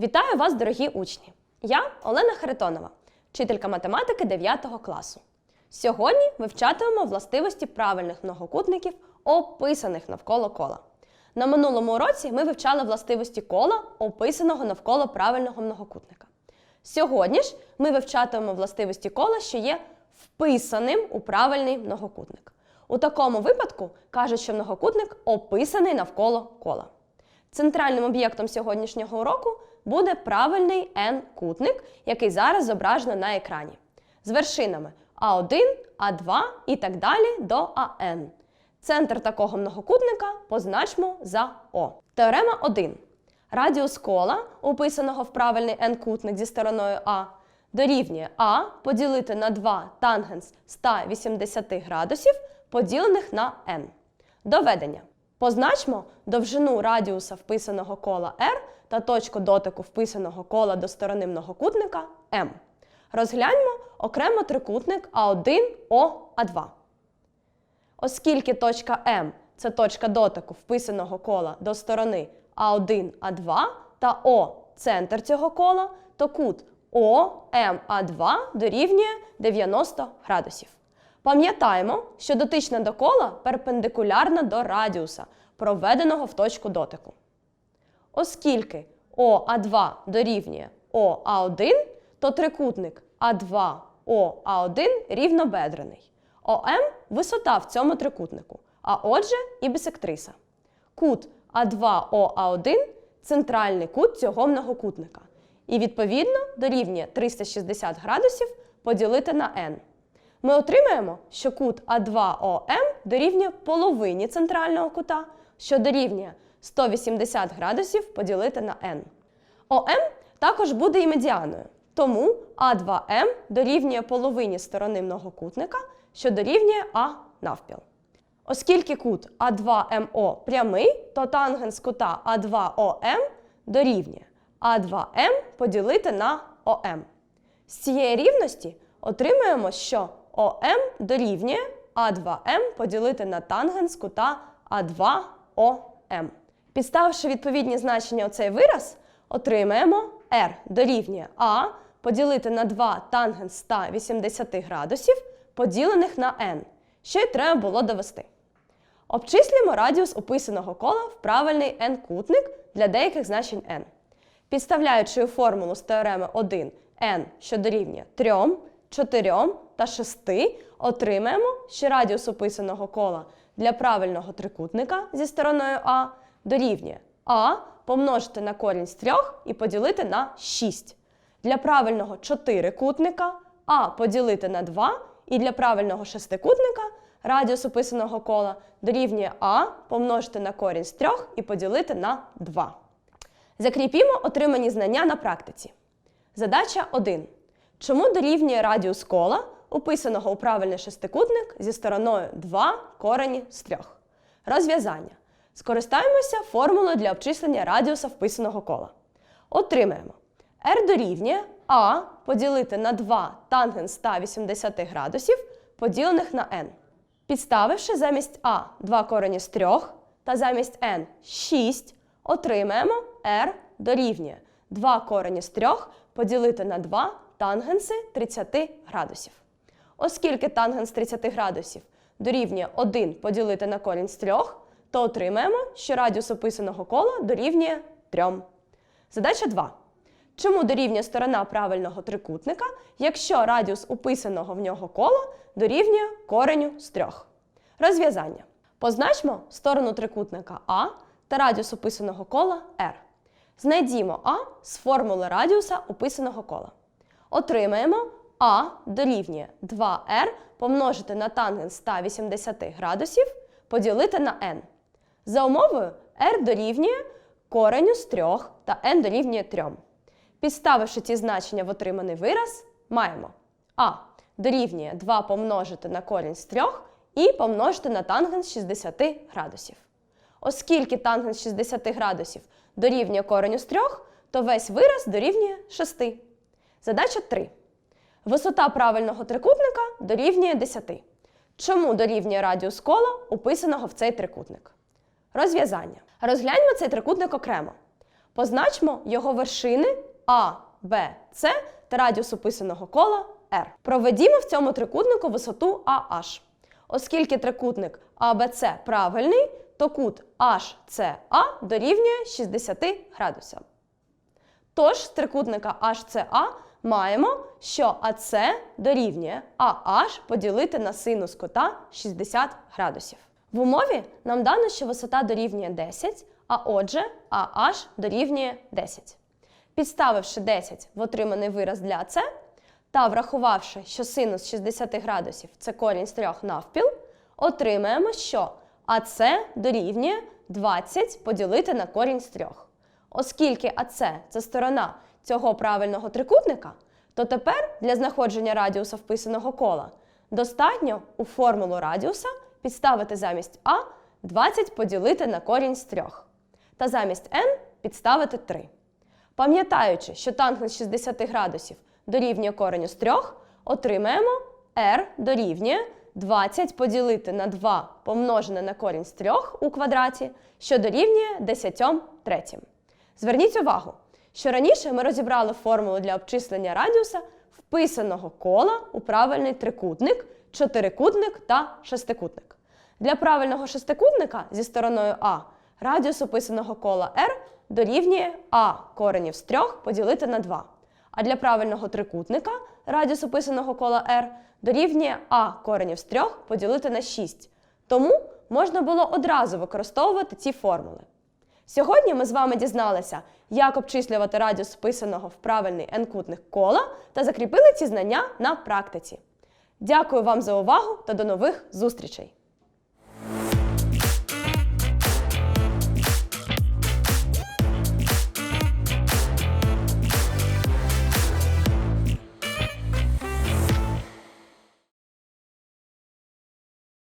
Вітаю вас, дорогі учні! Я Олена Харитонова, вчителька математики 9 класу. Сьогодні вивчатимемо властивості правильних многокутників, описаних навколо кола. На минулому уроці ми вивчали властивості кола, описаного навколо правильного многокутника. Сьогодні ж ми вивчатимемо властивості кола, що є вписаним у правильний многокутник. У такому випадку кажуть, що многокутник описаний навколо кола. Центральним об'єктом сьогоднішнього уроку буде правильний n-кутник, який зараз зображено на екрані, з вершинами А1, А2 і так далі до АН. Центр такого многокутника позначмо за О. Теорема 1. Радіус кола, описаного в правильний n-кутник зі стороною А, дорівнює А поділити на 2 тангенс 180 градусів, поділених на n. Доведення. Позначмо довжину радіуса вписаного кола R та точку дотику вписаного кола до сторони многокутника M. Розгляньмо окремо трикутник А1 ОА2. Оскільки точка М це точка дотику вписаного кола до сторони А1 А2 та О центр цього кола, то кут ОМА2 дорівнює 90 градусів. Пам'ятаємо, що дотична до кола перпендикулярна до радіуса, проведеного в точку дотику. Оскільки ОА2 дорівнює ОА1, то трикутник А2ОА1 рівнобедрений. ОМ висота в цьому трикутнику, а отже і бісектриса. Кут А2ОА1 центральний кут цього многокутника. І відповідно дорівнює 360 градусів поділити на n. Ми отримаємо, що кут А2ОМ дорівнює половині центрального кута, що дорівнює 180 градусів поділити на n. ОМ також буде і медіаною, тому А2М дорівнює половині сторони многокутника, що дорівнює А навпіл. Оскільки кут А2МО прямий, то тангенс кута А2ОМ дорівнює А2М поділити на ОМ. З цієї рівності отримуємо, що ОМ дорівнює А2М поділити на тангенс кута А2ОМ. Підставивши відповідні значення у цей вираз, отримаємо R дорівнює А поділити на 2 тангенс 180 градусів, поділених на n, що й треба було довести. Обчислюємо радіус описаного кола в правильний n-кутник для деяких значень n. Підставляючи формулу з теореми 1 n, що дорівнює 3, 4 та 6, отримаємо, що радіус описаного кола для правильного трикутника зі стороною А дорівнює А помножити на корінь з 3 і поділити на 6. Для правильного чотирикутника А поділити на 2 і для правильного шестикутника радіус описаного кола дорівнює А помножити на корінь з 3 і поділити на 2. Закріпімо отримані знання на практиці. Задача 1. Чому дорівнює радіус кола, описаного у правильний шестикутник зі стороною 2 корені з 3? Розв'язання. Скористаємося формулою для обчислення радіуса вписаного кола. Отримаємо r дорівнює А поділити на 2 тангенс 180 градусів, поділених на n. Підставивши замість А 2 корені з 3 та замість n 6, отримаємо r дорівнює 2 корені з 3 поділити на 2 тангенси 30 градусів. Оскільки тангенс 30 градусів дорівнює 1 поділити на корінь з 3, то отримаємо, що радіус описаного кола дорівнює 3. Задача 2. Чому дорівнює сторона правильного трикутника, якщо радіус описаного в нього кола дорівнює кореню з 3? Розв'язання. Позначмо сторону трикутника А та радіус описаного кола R. Знайдімо А з формули радіуса описаного кола. Отримаємо А дорівнює 2R помножити на тангенс 180 градусів поділити на n. За умовою r дорівнює кореню з 3 та n дорівнює 3. Підставивши ці значення в отриманий вираз, маємо А дорівнює 2 помножити на корінь з 3 і помножити на тангенс 60 градусів. Оскільки тангенс 60 градусів дорівнює кореню з 3, то весь вираз дорівнює 6. Задача 3. Висота правильного трикутника дорівнює 10. Чому дорівнює радіус кола, описаного в цей трикутник? Розв'язання. Розгляньмо цей трикутник окремо. Позначмо його вершини А, Б, С та радіус описаного кола R. Проведімо в цьому трикутнику висоту AH. Оскільки трикутник ABC правильний, то кут HCA дорівнює 60 градусам. Тож з трикутника HCA маємо, що АС дорівнює AH поділити на синус кута 60 градусів. В умові нам дано, що висота дорівнює 10, а отже AH дорівнює 10. Підставивши 10 в отриманий вираз для АС та врахувавши, що синус 60 градусів це корінь з 3 навпіл, отримаємо, що АС дорівнює 20 поділити на корінь з 3. Оскільки АС це сторона цього правильного трикутника, то тепер для знаходження радіуса вписаного кола достатньо у формулу радіуса підставити замість А 20 поділити на корінь з 3 та замість n підставити 3. Пам'ятаючи, що тангенс 60 градусів дорівнює кореню з 3, отримаємо r дорівнює 20 поділити на 2 помножене на корінь з 3 у квадраті, що дорівнює 10 третім. Зверніть увагу, що раніше ми розібрали формулу для обчислення радіуса вписаного кола у правильний трикутник, чотирикутник та шестикутник. Для правильного шестикутника зі стороною А радіус описаного кола r дорівнює А коренів з 3 поділити на 2. А для правильного трикутника радіус описаного кола r дорівнює А коренів з 3 поділити на 6. Тому можна було одразу використовувати ці формули. Сьогодні ми з вами дізналися, як обчислювати радіус вписаного в правильний n-кутник кола та закріпили ці знання на практиці. Дякую вам за увагу та до нових зустрічей!